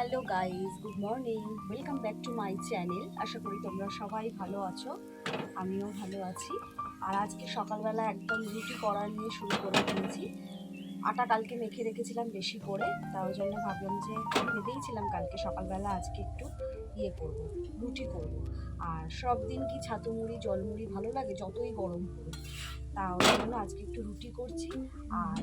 Hello guys good morning. Welcome back to my channel. আশা করি তোমরা সবাই ভালো আছো, আমিও ভালো আছি। আর আজকে সকালবেলা একদম রুটি করা নিয়ে শুরু করে দিয়েছি। আটা কালকে মেখে রেখেছিলাম বেশি করে তার জন্য ভাবলাম যে ভেবেইছিলাম কালকে সকালবেলা আজকে একটু ইয়ে করব, রুটি করব। আর সব দিন কি ছাতু মুড়ি জলমুড়ি ভালো লাগে? যতই গরম পড়ুক। তা ওই জন্য আজকে একটু রুটি করছি। আর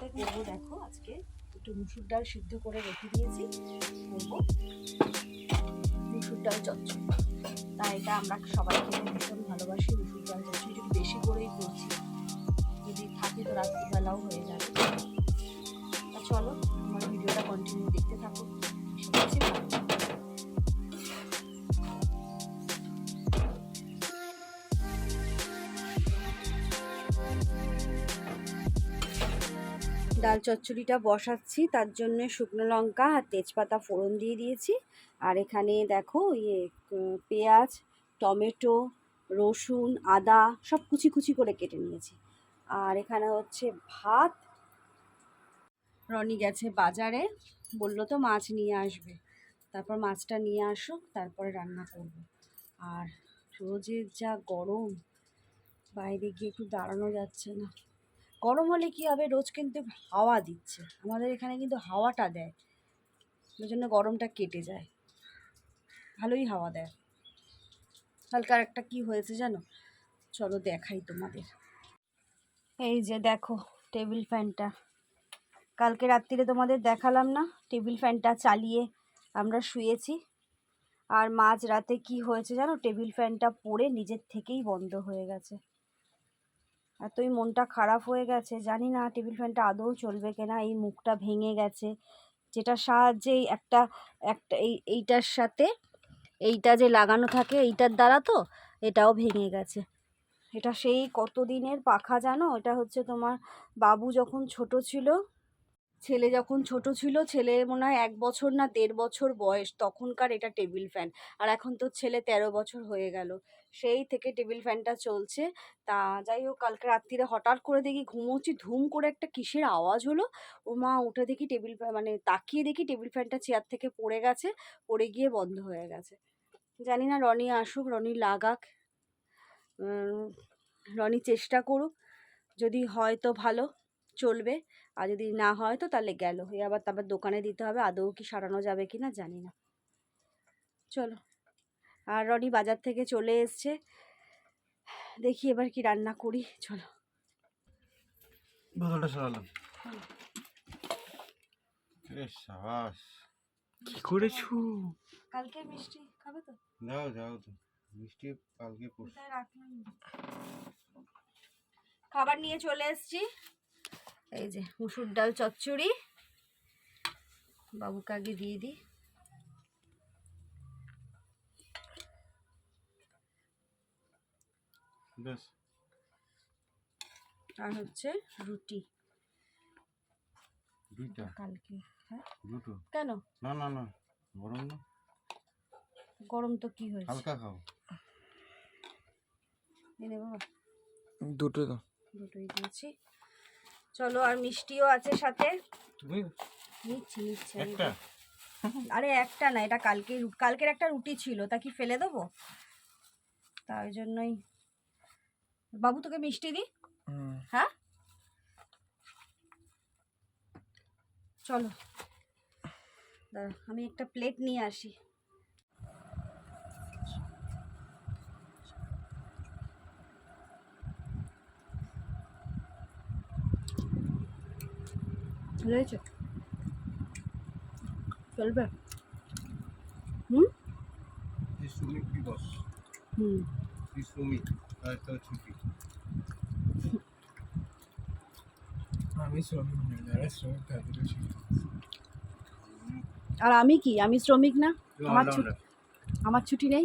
করব, দেখো আজকে একটু মুসুর ডাল সিদ্ধ করে রেখে দিয়েছি। করব। মুসুর ডাল চচ্চড়ি। তাই এটা আমরা সবাই খেতে ভীষণ ভালোবাসি। মুসুর ডাল চচ্চড়ি একটু বেশি করেই করছি। যদি থাকে তো রাত্রিবেলাও হয়ে যাবে। তা চলো, আমার ভিডিওটা কন্টিনিউ দেখতে থাকো। ঠিক আছে ডাল চচ্চড়িটা বসাচ্ছি, তার জন্য শুকনো লঙ্কা আর তেজপাতা ফোড়ন দিয়ে দিয়েছি। আর এখানে দেখো ইয়ে পেঁয়াজ, টমেটো, রসুন, আদা সব কুচি কুচি করে কেটে নিয়েছি। আর এখানে হচ্ছে ভাত। রনি গেছে বাজারে, বলল তো মাছ নিয়ে আসবে। তারপর মাছটা নিয়ে আসুক, তারপরে রান্না করব। আর রোজের যা গরম, বাইরে গিয়ে একটু দাঁড়ানো যাচ্ছে না। গরম হলে কি হবে? রোজ কিন্তু হাওয়া দিচ্ছে। আমাদের এখানে কিন্তু হাওয়াটা দেয়। ওই জন্য গরমটা কেটে যায়। ভালোই হাওয়া দেয়। হালকা একটা কি হয়েছে জানো? চলো দেখাই তোমাদের। এই যে দেখো, টেবিল ফ্যানটা। কালকে রাত্রিরে তোমাদের দেখালাম না? টেবিল ফ্যানটা চালিয়ে আমরা শুয়েছি। আর মাঝ রাতে কি হয়েছে জানো? টেবিল ফ্যানটা পড়ে নিজের থেকেই বন্ধ হয়ে গেছে। এতই মনটা খারাপ হয়ে গেছে, জানি না টেবিল ফ্যানটা আদৌ চলবে কিনা, এই মুখটা ভেঙে গেছে। যেটা সাহায্যেই একটা একটা এই, এইটার সাথে এইটা যে লাগানো থাকে এইটার দ্বারা তো এটাও ভেঙে গেছে। এটা সেই কতদিনের পাখা জানো? এটা হচ্ছে তোমার বাবু যখন ছোট ছিল ছেলে যখন ছোট ছিল, ছেলে মনে হয় এক বছর না দেড় বছর বয়স, তখনকার এটা টেবিল ফ্যান। আর এখন তো ছেলে তেরো বছর হয়ে গেল। সেই থেকে টেবিল ফ্যানটা চলছে। তা যাই হোক, কালকে রাত্রিরে হঠাৎ করে দেখি ঘুমোচ্ছি, ধুম করে একটা কিসের আওয়াজ হলো। ও মা, উঠে দেখি টেবিল ফ্যান মানে তাকিয়ে দেখি টেবিল ফ্যানটা চেয়ার থেকে পড়ে গেছে, পড়ে গিয়ে বন্ধ হয়ে গেছে। জানি না রনি আসুক, রনি লাগাক। রনি চেষ্টা করুক। যদি হয় তো ভালো। চলবে। আর যদি না হয় তো তাহলে গেল। এ আবার তারপর দোকানে দিতে হবে। আদৌ কি সারানো যাবে কি না জানি না। চলো। আর রনি বাজার থেকে চলে এসছে। দেখি এবার কি রান্না করি। চলো। বোতলটা সরালাম। কি করেছ? কালকে মিষ্টি খাবে তো? যাও যাও তো। মিষ্টি কালকে রাখলাম? খাবার নিয়ে চলে এসেছি। এই যে মুসুর ডাল চচ্চড়ি। বাবুকে আগে দিয়ে দিই। বেশ। আর হচ্ছে রুটি। দুইটা? কালকে হ্যাঁ। দুটো? কেন? না না না গরম না। গরম তো কি হয়েছে? হালকা খাও। এনে বাবা। দুটো তো দুটোই দিয়েছি। চলো আর মিষ্টিও আছে সাথে। তুমি? নিচ্ছি নিচ্ছি। একটা? আরে একটা না এটা কালকে কালকের একটা রুটি ছিল তা কি ফেলে দেবো? তাই জন্যই। বাবু তোকে মিষ্টি দি হ্যাঁ? চলো। দাঁড়া আমি একটা প্লেট নিয়ে আসি। ভালো হয়েছে চলবে? হুম? শ্রমিক দিবস। হুম। শ্রমিক হয়তো ছুটি। আমি শ্রমিক না যারা শ্রমিক তাদেরও আর আমি কি? আমি শ্রমিক না? আমার all-rounder। আমার ছুটি নেই।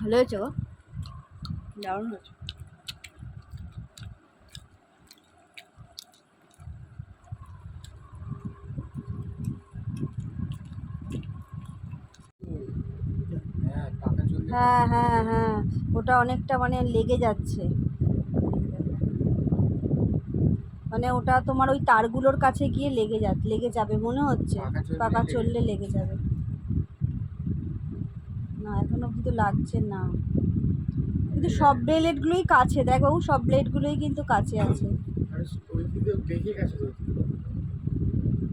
ভালো হয়েছে গো? দারুণ হয়েছে। হ্যাঁ হ্যাঁ হ্যাঁ। ওটা অনেকটা মানে লেগে যাচ্ছে। মানে ওটা তোমার ওই তারগুলোর কাছে গিয়ে লেগে যা লেগে যাবে মনে হচ্ছে? পাকা চললে লেগে চললে লেগে যাবে। না এখন অব্দি তো লাগছে না। কিন্তু সব ব্লেডগুলোই কাছে দেখ বাবু সব ব্লেডগুলোই কিন্তু কাছে আছে।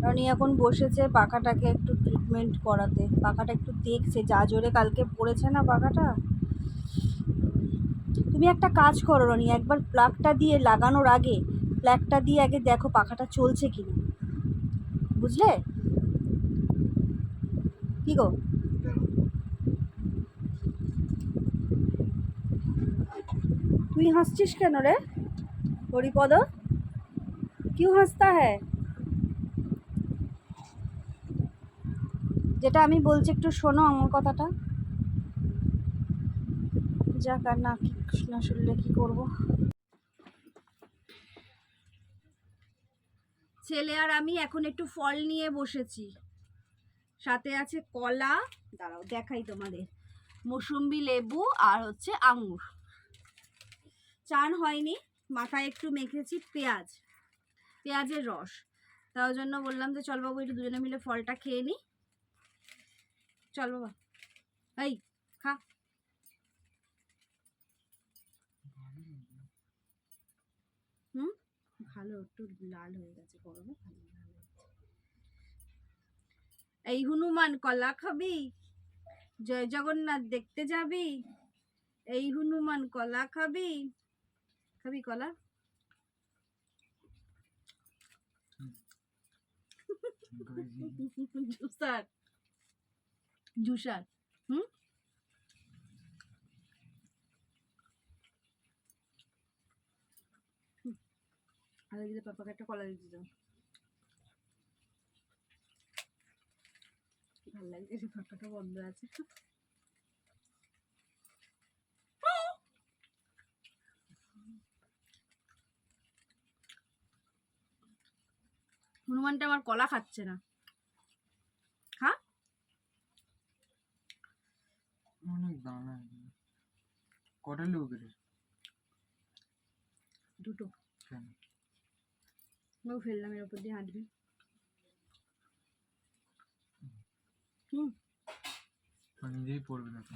কারণ এখন বসেছে পাখাটাকে একটু ট্রিটমেন্ট করাতে। পাখাটা একটু দেখছে যা জোরে কালকে পড়েছে না পাখাটা? তুমি একটা কাজ করো রনি একবার প্লাগটা দিয়ে লাগানোর আগে প্লাগটা দিয়ে আগে দেখো পাখাটা চলছে কি না বুঝলে? কি গো? তুই হাসছিস কেন রে? হরিপদ, কিউ হাসতা হ্যাঁ যেটা আমি বলছি একটু শোনো আমার কথাটা। যাক আর না, কি- না শুনলে কি করব? ছেলে আর আমি এখন একটু ফল নিয়ে বসেছি। সাথে আছে কলা, দাঁড়াও দেখাই তোমাদের। মৌসুম্বি লেবু আর হচ্ছে আঙুর। চান হয়নি। মাথায় একটু মেখেছি পেঁয়াজ, পেঁয়াজের রস। তার জন্য বললাম যে, চল বাবু, একটু দুজনে মিলে ফলটা খেয়ে নিই চল বাবা। এই, খা। হুম? ভালো, একটু লাল হয়ে গেছে গরমে। এই হনুমান, কলা খাবি? জয় জগন্নাথ, দেখতে যাবি? এই হনুমান, কলা খাবি? খাবি কলা? পাপাকে একটা কলা লাগছে যে পাখাটা বন্ধ আছে। হনুমানটা আমার কলা খাচ্ছে না। হ্যাঁ অনেক দানা কটা লোক দুটো। ও ফেললাম এর উপর দিয়ে হাঁটবি। হুম। নিজেই পড়বে না তো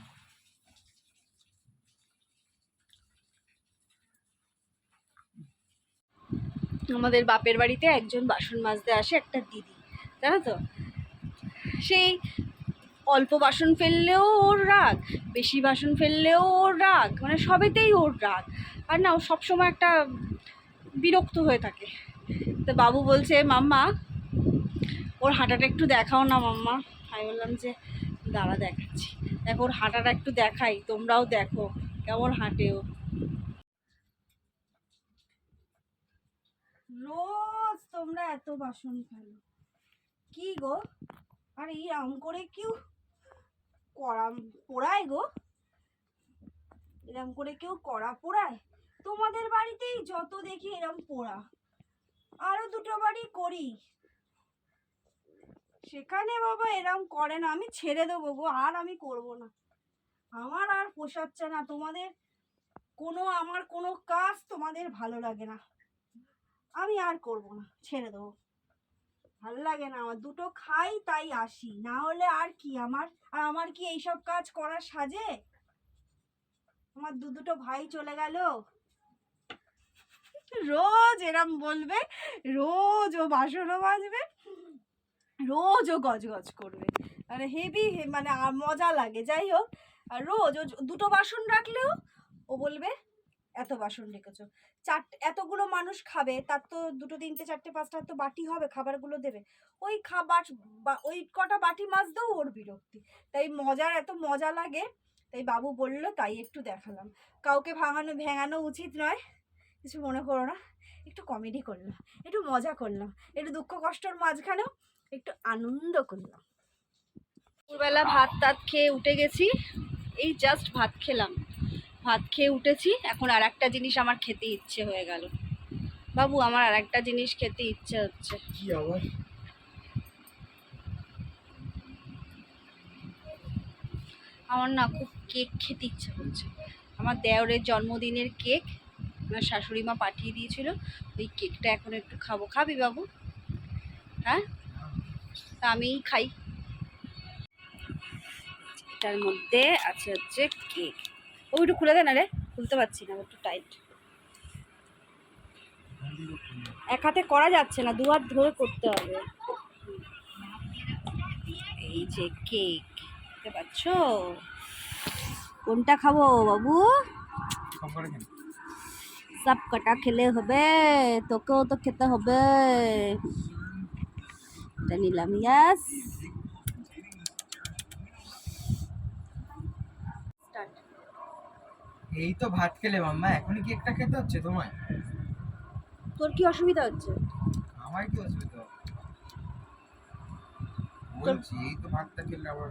আমাদের বাপের বাড়িতে একজন বাসন মাজতে আসে, একটা দিদি। জানো তো? সেই অল্প বাসন ফেললেও ওর রাগ, বেশি বাসন ফেললেও ওর রাগ মানে সবেতেই ওর রাগ। আর না, ও সবসময় একটা বিরক্ত হয়ে থাকে। তো বাবু বলছে, মাম্মা, ওর হাঁটাটা একটু দেখাও না মাম্মা। আমি বললাম যে, দাঁড়া, দেখাচ্ছি। দেখো, ওর হাঁটাটা একটু দেখাই, তোমরাও দেখো কেমন হাঁটে ও। রোজ তোমরা এত বাসন ফেলো। কি গো? আরে এরম করে কেউ করা পোড়ায় গো? এরম করে কেউ কড়া পোড়ায়? তোমাদের বাড়িতেই যত দেখি এরম পোড়া। আরও দুটো বাড়ি করি। সেখানে বাবা এরম করে না, আমি ছেড়ে দেবো গো, আর আমি করব না। আমার আর পোষাচ্ছে না, তোমাদের কোনো, আমার কোনো কাজ তোমাদের ভালো লাগে না। আমি আর করব না, ছেড়ে দেবো। ভালো লাগে না, আমার দুটো খাই তাই আসি, না হলে আর কি, আমার, আর আমার কি এইসব কাজ করার সাজে? আমার দু দুটো ভাই চলে গেল। রোজ এরম বলবে, রোজ ও বাসনও বাজবে রোজ ও গজগজ করবে। মানে হেভি মানে মজা লাগে, যাই হোক। আর রোজ ও দুটো বাসন রাখলেও ও বলবে এত বাসন রেখেছো। চারটে এতগুলো মানুষ খাবে, তার তো দুটো, তিনটে, চারটে পাঁচটা তো বাটি হবে, খাবারগুলো দেবে। ওই খাবার ওই কটা বাটি মাজতেও ওর বিরক্তি। তাই মজার, এত মজা লাগে। তাই বাবু বলল, তাই একটু দেখালাম। কাউকে ভাঙানো, ভেঙানো উচিত নয়। কিছু মনে করো না। একটু কমেডি করলাম। একটু মজা করলাম। একটু দুঃখ কষ্টর মাঝখানেও একটু আনন্দ করলাম। দুপুরবেলা ভাত টাত খেয়ে উঠে গেছি। এই জাস্ট ভাত খেলাম। ভাত খেয়ে উঠেছি এখন আর একটা জিনিস আমার খেতে ইচ্ছে হয়ে গেল। বাবু আমার আর একটা জিনিস খেতে ইচ্ছে হচ্ছে। কি আবার? আমার না খুব কেক খেতে ইচ্ছে হচ্ছে আমার দেওরের জন্মদিনের কেক আমার শাশুড়ি মা পাঠিয়ে দিয়েছিল। ওই কেকটা এখন একটু খাব। খাবি বাবু? হ্যাঁ? তা আমিই খাই। এটার মধ্যে আছে হচ্ছে কেক। ও একটু খুলে দে না রে, খুলতে পারছি না, একটু টাইট এক হাতে করা যাচ্ছে না, দু হাত ধরে করতে হবে। এই যে কেক দেখতে পাচ্ছ? কোনটা খাব বাবু? সব কটা খেলে হবে, তোকেও তো খেতে হবে। এটা নিলাম ইয়াস এই তো ভাত খেলে মাম্মা এখনই কেকটা খেতে হচ্ছে তোমায়? তোর কি অসুবিধা হচ্ছে? আমার কি অসুবিধা? বলছি এই তো ভাতটা খেলে আবার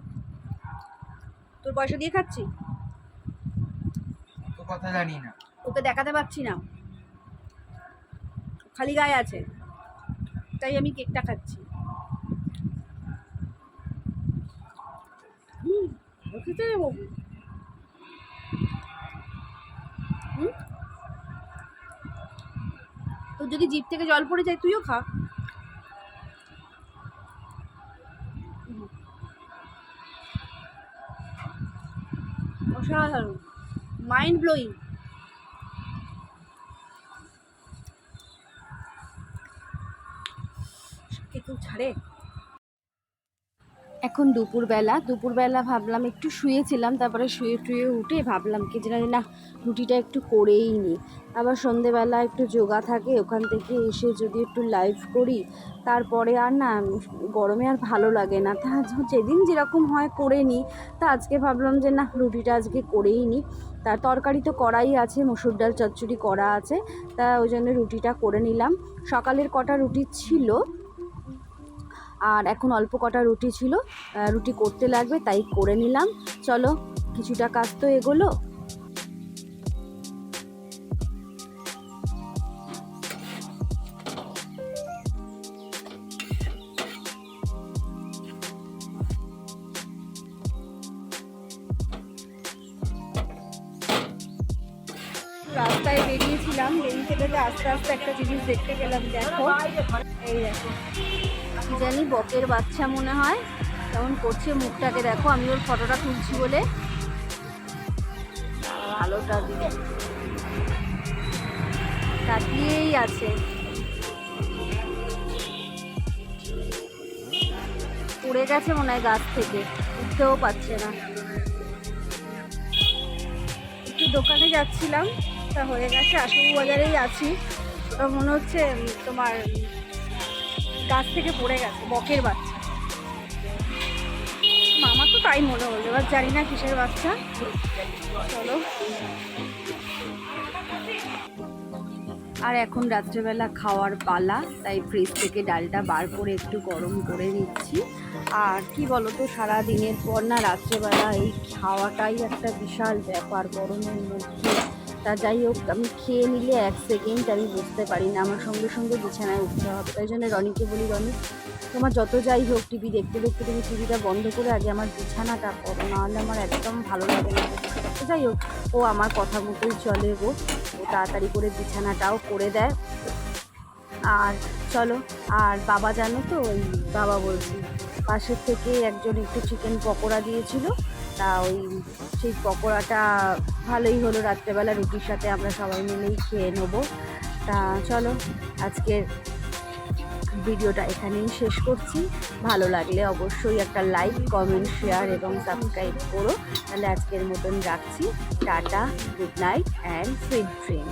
তোর পয়সা দিয়ে খাচ্ছি? অত কথা জানি না। ওকে দেখাতে পারছি না। খালি গায়ে আছে। তাই আমি কেকটা খাচ্ছি। হুম, ও খেতে যাব হুম? তোর যদি জিভ থেকে জল পড়ে যায় তুইও খা। অসাধারণ। মাইন্ড ব্লোয়িং কেউ ছাড়ে? এখন দুপুরবেলা দুপুরবেলা ভাবলাম একটু শুয়েছিলাম, তারপরে শুয়ে টুয়ে উঠে ভাবলাম কি যে না রুটিটা একটু করেই নিই আবার সন্ধেবেলা একটু যোগা থাকে, ওখান থেকে এসে যদি একটু লাইভ করি, তারপরে আর না গরমে আর ভালো লাগে না। তা যেদিন যেরকম হয় করে নিই তা আজকে ভাবলাম যে না রুটিটা আজকে করেই নিই তার তরকারি তো করাই আছে, মসুর ডাল চচ্চড়ি করা আছে, তা ওই জন্য রুটিটা করে নিলাম। সকালের কটা রুটি ছিল আর এখন অল্প কটা রুটি ছিল রুটি করতে লাগবে, তাই করে নিলাম। চলো, কিছুটা কাজ তো এগোলো। রাস্তায় বেরিয়েছিলাম, বেরিয়ে থেকে আস্তে আস্তে একটা জিনিস দেখতে গেলাম, দেখো। এই দেখো। কি জানি বকের বাচ্চা মনে হয়, কেমন করছে মুখটাকে দেখো, আমি ওর ফটোটা তুলছি বলে। আলোটা তাকিয়েই আছে। পড়ে গেছে মনে হয় গাছ থেকে, উঠতেও পারছে না। একটু দোকানে যাচ্ছিলাম, তা হয়ে গেছে আশু বাজারেই আছি। ওটা মনে হচ্ছে তোমার গাছ থেকে পড়ে গেছে, বকের বাচ্চা। আমার তো তাই মনে হলো, এবার জানি না কিসের বাচ্চা। চলো। আর এখন রাত্রেবেলা খাওয়ার পালা, তাই ফ্রিজ থেকে ডালটা বার করে একটু গরম করে নিচ্ছি। আর কি বলো তো সারা দিনের পর না রাত্রেবেলা এই খাওয়াটাই একটা বিশাল ব্যাপার, গরমের মধ্যে। তা যাই হোক, আমি খেয়ে নিলে এক সেকেন্ড আমি বুঝতে পারি না, আমার সঙ্গে সঙ্গে বিছানায় উঠতে হবে। তাই জন্য রনিকে বলি, রনি, তোমার যত যাই হোক টিভি দেখতে দেখতে তুমি টিভিটা বন্ধ করে আগে আমার বিছানাটা করো নাহলে আমার একদম ভালো লাগে না। যাই হোক, ও আমার কথা মতোই চলে গো। ও তাড়াতাড়ি করে বিছানাটাও করে দেয়। আর চলো, আর বাবা জানো তো, ওই বাবা বলছি, পাশের থেকে একজন একটু চিকেন পকোড়া দিয়েছিল। তা ওই সেই পকোড়াটা ভালোই হলো রাত্রেবেলা রুটির সাথে আমরা সবাই মিলেই খেয়ে নেব। তা চলো, আজকের ভিডিওটা এখানেই শেষ করছি। ভালো লাগলে অবশ্যই একটা লাইক, কমেন্ট, শেয়ার এবং সাবস্ক্রাইব করো। তাহলে আজকের মতন রাখছি। Tata, good night and sweet dream.